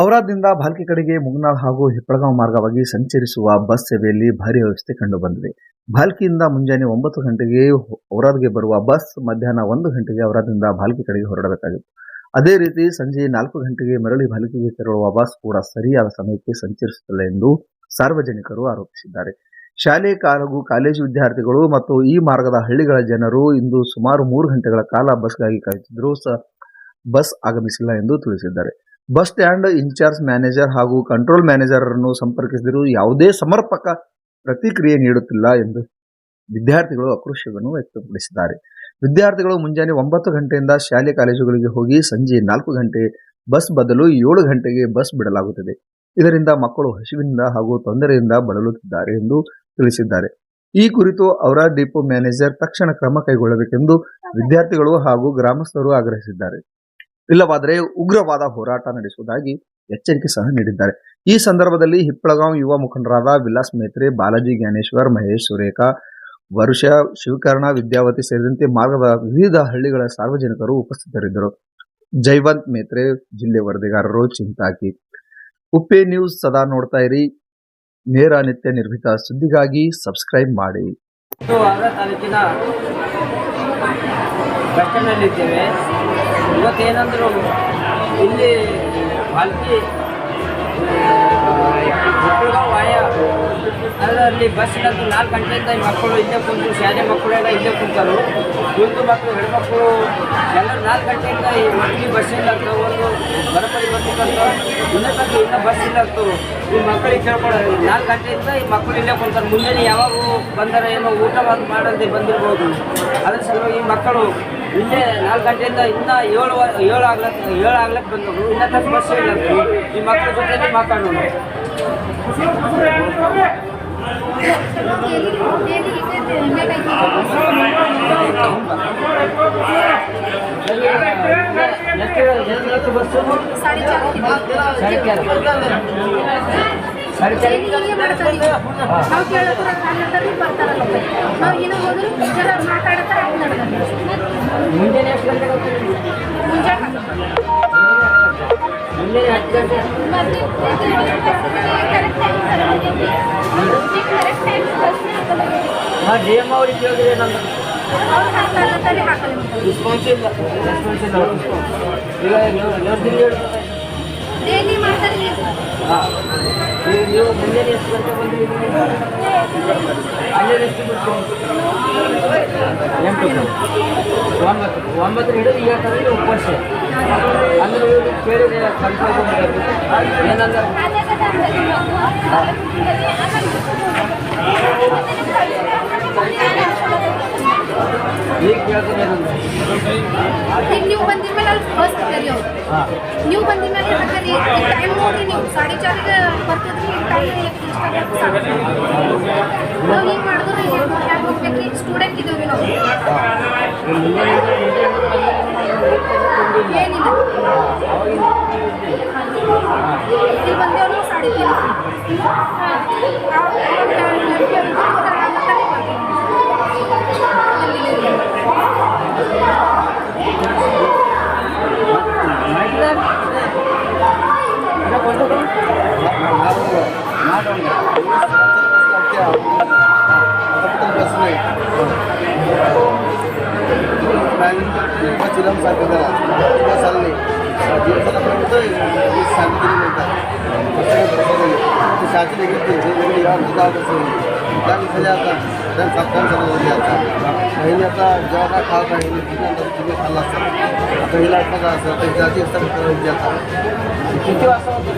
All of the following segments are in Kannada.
ಔರಾದ್ನಿಂದ ಭಾಲ್ಕಿ ಕಡೆಗೆ ಮುಗ್ನಾಳ್ ಹಾಗೂ ಹಿಪ್ಪಳಗಾಂವ್ ಮಾರ್ಗವಾಗಿ ಸಂಚರಿಸುವ ಬಸ್ ಸೇವೆಯಲ್ಲಿ ಭಾರಿ ವ್ಯವಸ್ಥೆ ಕಂಡುಬಂದಿದೆ. ಭಾಲ್ಕಿಯಿಂದ ಮುಂಜಾನೆ ಒಂಬತ್ತು ಗಂಟೆಗೆ ಔರಾದ್ಗೆ ಬರುವ ಬಸ್ ಮಧ್ಯಾಹ್ನ ಒಂದು ಗಂಟೆಗೆ ಔರಾದ್ನಿಂದ ಭಾಲ್ಕಿ ಕಡೆಗೆ ಹೊರಡಬೇಕಾಗಿತ್ತು. ಅದೇ ರೀತಿ ಸಂಜೆ ನಾಲ್ಕು ಗಂಟೆಗೆ ಮರಳಿ ಭಾಲ್ಕಿಗೆ ತೆರಳುವ ಬಸ್ ಕೂಡ ಸರಿಯಾದ ಸಮಯಕ್ಕೆ ಸಂಚರಿಸುತ್ತಿಲ್ಲ ಎಂದು ಸಾರ್ವಜನಿಕರು ಆರೋಪಿಸಿದ್ದಾರೆ. ಶಾಲೆ ಹಾಗೂ ಕಾಲೇಜು ವಿದ್ಯಾರ್ಥಿಗಳು ಮತ್ತು ಈ ಮಾರ್ಗದ ಹಳ್ಳಿಗಳ ಜನರು ಇಂದು ಸುಮಾರು ಮೂರು ಗಂಟೆಗಳ ಕಾಲ ಬಸ್ಗಾಗಿ ಕಾಯುತ್ತಿದ್ದರೂ ಸಹ ಬಸ್ ಆಗಮಿಸಿಲ್ಲ ಎಂದು ತಿಳಿಸಿದ್ದಾರೆ. ಬಸ್ ಸ್ಟ್ಯಾಂಡ್ ಇನ್ಚಾರ್ಜ್ ಮ್ಯಾನೇಜರ್ ಹಾಗೂ ಕಂಟ್ರೋಲ್ ಮ್ಯಾನೇಜರ್ ಅನ್ನು ಸಂಪರ್ಕಿಸಿದರೂ ಯಾವುದೇ ಸಮರ್ಪಕ ಪ್ರತಿಕ್ರಿಯೆ ನೀಡುತ್ತಿಲ್ಲ ಎಂದು ವಿದ್ಯಾರ್ಥಿಗಳು ಆಕ್ರೋಶವನ್ನು ವ್ಯಕ್ತಪಡಿಸಿದ್ದಾರೆ. ವಿದ್ಯಾರ್ಥಿಗಳು ಮುಂಜಾನೆ ಒಂಬತ್ತು ಗಂಟೆಯಿಂದ ಶಾಲೆ ಕಾಲೇಜುಗಳಿಗೆ ಹೋಗಿ ಸಂಜೆ ನಾಲ್ಕು ಗಂಟೆ ಬಸ್ ಬದಲು ಏಳು ಗಂಟೆಗೆ ಬಸ್ ಬಿಡಲಾಗುತ್ತದೆ. ಇದರಿಂದ ಮಕ್ಕಳು ಹಸಿವಿನಿಂದ ಹಾಗೂ ತೊಂದರೆಯಿಂದ ಬಳಲುತ್ತಿದ್ದಾರೆ ಎಂದು ತಿಳಿಸಿದ್ದಾರೆ. ಈ ಕುರಿತು ಅವರ ಡಿಪೋ ಮ್ಯಾನೇಜರ್ ತಕ್ಷಣ ಕ್ರಮ ಕೈಗೊಳ್ಳಬೇಕೆಂದು ವಿದ್ಯಾರ್ಥಿಗಳು ಹಾಗೂ ಗ್ರಾಮಸ್ಥರು ಆಗ್ರಹಿಸಿದ್ದಾರೆ. ಇಲ್ಲವಾದರೆ ಉಗ್ರವಾದ ಹೋರಾಟ ನಡೆಸುವುದಾಗಿ ಎಚ್ಚರಿಕೆ ಸಹ ನೀಡಿದ್ದಾರೆ. ಈ ಸಂದರ್ಭದಲ್ಲಿ ಹಿಪ್ಪಳಗಾಂವ್ ಯುವ ಮುಖಂಡರಾದ ವಿಲಾಸ್ ಮೇತ್ರೆ, ಬಾಲಾಜಿ ಜ್ಞಾನೇಶ್ವರ್, ಮಹೇಶ್ ಸುರೇಖಾ, ವರುಷ ಶಿವಕರ್ಣ, ವಿದ್ಯಾವತಿ ಸೇರಿದಂತೆ ಮಾರ್ಗದ ವಿವಿಧ ಹಳ್ಳಿಗಳ ಸಾರ್ವಜನಿಕರು ಉಪಸ್ಥಿತರಿದ್ದರು. ಜೈವಂತ್ ಮೇತ್ರೆ, ಜಿಲ್ಲೆ ವರದಿಗಾರರು, ಚಿಂತಾಕಿ. ಉಪ್ಪೆ ನ್ಯೂಸ್ ಸದಾ ನೋಡ್ತಾ ಇರಿ. ನೇರ ನಿತ್ಯ ನಿರ್ಮಿತ ಸುದ್ದಿಗಾಗಿ ಸಬ್ಸ್ಕ್ರೈಬ್ ಮಾಡಿ. ತಾಲೂಕಿನ ಇವತ್ತೇನಂದ್ರು ಇಲ್ಲಿ ಬಾಲ್ಕಿ ಮಕ್ಕಳು ವಾಯ, ಅದರಲ್ಲಿ ಬಸ್ ಇಲ್ಲಂತೂ ನಾಲ್ಕು ಗಂಟೆಯಿಂದ ಈ ಮಕ್ಕಳು ಇಲ್ಲೇ ಕುಂತು, ಶಾಲೆ ಮಕ್ಕಳೆಲ್ಲ ಇಲ್ಲೇ ಕುಂತರು. ಕುಂತು ಮಕ್ಕಳು ಹೆಣ್ಮಕ್ಕಳು ಎಲ್ಲ ನಾಲ್ಕು ಗಂಟೆಯಿಂದ ಈ ಮಕ್ಕಳಿಗೆ ಬಸ್ ಇಲ್ಲ ಒಂದು ಬರಪಡಿ ಬರ್ಬೇಕಂತ ಇನ್ನೂ ತನಕ ಇನ್ನೂ ಬಸ್ ಇಲ್ಲ ಈ ಮಕ್ಕಳಿಗೆ ಕೇಳ್ಕೊಳ್ಳೋದು ನಾಲ್ಕು ಗಂಟೆಯಿಂದ ಈ ಮಕ್ಕಳು ಇಲ್ಲೇ ಕುಂತಾರೆ. ಮುಂಜಾನೆ ಯಾವಾಗ ಬಂದರೆ ಏನೋ ಊಟ ಮಾಡೋದೇ ಬಂದಿರ್ಬೋದು. ಅದ್ರ ಸಲುವಾಗಿ ಈ ಮಕ್ಕಳು ಮುಂದೆ ನಾಲ್ಕು ಗಂಟೆಯಿಂದ ಇನ್ನೂ ಏಳು ಏಳು ಆಗ್ಲಕ್ಕೆ ಏಳು ಆಗ್ಲಕ್ಕೆ ಬಂದವು ಇನ್ನೂ ತನಕ ಬಸ್ ಇಲ್ಲ ಈ ಮಕ್ಕಳ ಜೊತೆ ಮಾತಾಡೋಣ ಎಷ್ಟು ಎಷ್ಟು ಬಸ್ಸು ಸಾರಿ ಮಾಡ್ತಾರೆ ನಾವು ಮುಂಜಾನೆ ಹಾಂ ಡಿ ಎಂ ಅವ್ರಿಗೆ ಕೇಳಿದ್ರೆ ನಂದು ರೆಸ್ಪಾನ್ಸ್ ಇಲ್ಲ ಇಲ್ಲ ಈಗ ಎಂಟು ಒಂಬತ್ತು ಒಂಬತ್ತು ಹಿಡಿದು ಈಗ ಕರೆದು ಉಪವಾಸ ಅಂದ್ರೆ ಇವ್ರು ಕೇಳಿದ್ರೆ ಕನ್ಫರ್ಮ್ ಏನಂದ್ರೆ ಈಗ ಕೇಳ್ತಾರೆ ಏನಂದ್ರೆ ನೀವು ಬಂದಿದ ಟೈಮ್ ನೋಡ್ರಿ ನೀವು ಸಾಡೆ ಚಾರಿಗೆ ಬರ್ತದ್ರಿ ಟೈಮ್ ನಾವು ಈಗ ಮಾಡಿದ್ರೆ ಈ ಹೋಗ್ಬೇಕು ಸ್ಟೂಡೆಂಟ್ ಇದ್ದೀವಿ ನಾವು. ಏನಿಲ್ಲ. ಇಲ್ಲಿ ಬಂದೇವು ಸಾಡೆ ತೀನ್ श्रीराम सारखं झाला तुला चालले दिवसाला म्हणतोय शांती म्हणतात ते शांती देखील त्यांचे वेगळे जात असेल त्या दिवसाने आता आता बहिणीचा जेव्हा खाव काही तुम्ही खाल्ला असेल आता असं असं त्यांची जाती असतात करायची आता किती वाजता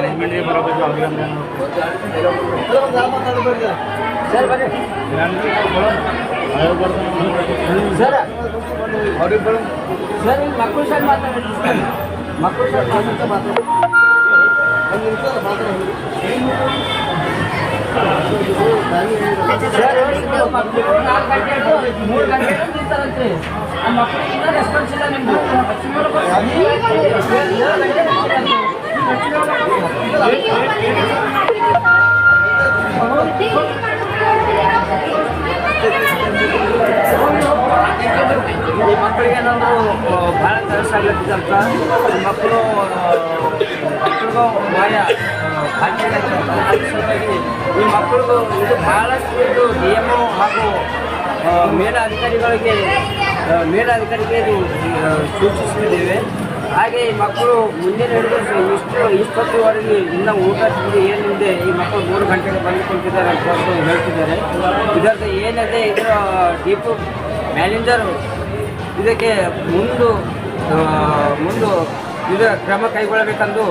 ಡಿಪಾರ್ಟ್ಮೆಂಟ್ ಮ್ಯಾನೇಜ್ಮೆಂಟ್ಗೆ ಬರಬೇಕು ಅವ್ರಿಗೆ ಅಂದ್ರೆ ಸರ್ ಬನ್ನಿ ಸರ್ ಅವ್ರಿಗೆ ಸರ್ ಈಗ ಮಕ್ಕಳು ಸರ್ ಮಾತಾಡ್ತಾರೆ ಮಕ್ಕಳು ಸ್ವಲ್ಪ ಒಂದು ನಿಮಿಷ ಮಾತಾಡು ಒಂದು ನಿಮಿಷ ಮಾತಾಡು ಸರ್, ಇದು ಮಕ್ಕಳು ನಾಲ್ಕು ಗಂಟೆ ಆಯ್ತು, ಮೂರು ಗಂಟೆ ಆಯ್ತು ನಿಂತಾರಂತೆ. ಆ ಮಕ್ಕಳಿಗೆ ಇನ್ನೂ ರೆಸ್ಪಾನ್ಸ್ ಇಲ್ಲ ನಿಮ್ದು. ಈ ಮಕ್ಕಳಿಗೆ ಏನಾದರೂ ಭಾಳ ಕೆಲಸ ಆಗ್ಲತ್ತಿದಂತ ಮಕ್ಕಳು ಮಕ್ಕಳಿಗೂ ಭಾಳ ಹಾಕಿದಂತ ಈ ಮಕ್ಕಳಿಗೂ ಇದು ಭಾಳಷ್ಟು ನಿಯಮ ಹಾಗೂ ಮೇಲಾಧಿಕಾರಿಗಳಿಗೆ ಮೇಲಾಧಿಕಾರಿಗೆ ಇದು ಸೂಚಿಸಿದ್ದೇವೆ ಹಾಗೆ ಈ ಮಕ್ಕಳು ಮುಂದಿನ ಹಿಡಿದು ಇಷ್ಟು ಇಷ್ಟೊತ್ತುವರೆಗೆ ಇನ್ನ ಊಟ ತಿಂಡಿ ಏನಿದೆ ಈ ಮಕ್ಕಳು ಮೂರು ಗಂಟೆಗೆ ಬಂದು ಕುಳಿತಿದ್ದಾರೆ ಅಂತ ಹೇಳ್ತಿದ್ದಾರೆ. ಇದರದ್ದು ಏನಿದೆ ಇದರ ಡೀಪು ಮ್ಯಾನೇಜರು ಇದಕ್ಕೆ ಮುಂದು ಮುಂದು ಇದು ಕ್ರಮ ಕೈಗೊಳ್ಳಬೇಕೆಂದು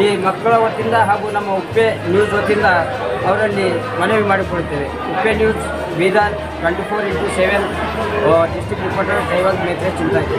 ಈ ಮಕ್ಕಳ ವತಿಯಿಂದ ಹಾಗೂ ನಮ್ಮ ಉಪ್ಪೆ ನ್ಯೂಸ್ ವತಿಯಿಂದ ಅವರಲ್ಲಿ ಮನವಿ ಮಾಡಿಕೊಳ್ಳುತ್ತೇವೆ Uppe news Bidar twenty four into seven district reporter Daivant Metre ಚಿಂತಾಯಿ